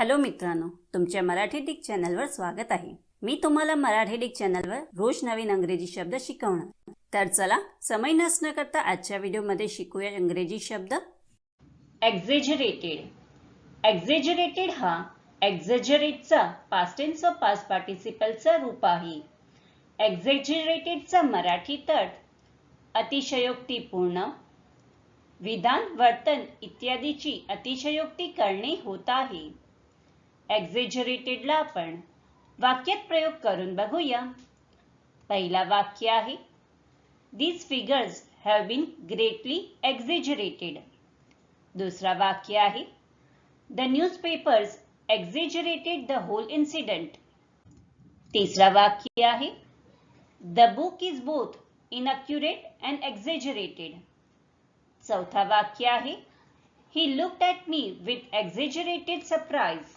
Hello मित्रांनो तुमच्या Marathi Dick चॅनलवर स्वागत आहे. मी तुम्हाला मराठी डिक चॅनलवर रोज नवीन अंग्रेजी शब्द शिकवणार. तर चला समय नसणं करता आजच्या व्हिडिओमध्ये शिकूया इंग्रजी शब्द. एक्झेजरेटेड एक्झेजरेटेड हा एक्झेजरेटचा पास्ट टेन्स ऑफ पास्ट पार्टिसिपलचा रूप आहे. एक्झेजरेटेडचा मराठी तट अतिशयोक्तीपूर्ण विधान वर्तन इत्यादीची अतिशयोक्ती करणे होत आहे. एक्झेजरेटेडला आपण. वाक्यात प्रयोग करून बघूया. पहिला वाक्य आहे these figures have been greatly exaggerated दुसरा वाक्य आहे the newspapers exaggerated the whole incident तिसरा वाक्य आहे the book is both inaccurate and exaggerated चौथा वाक्य आहे he looked at me with exaggerated surprise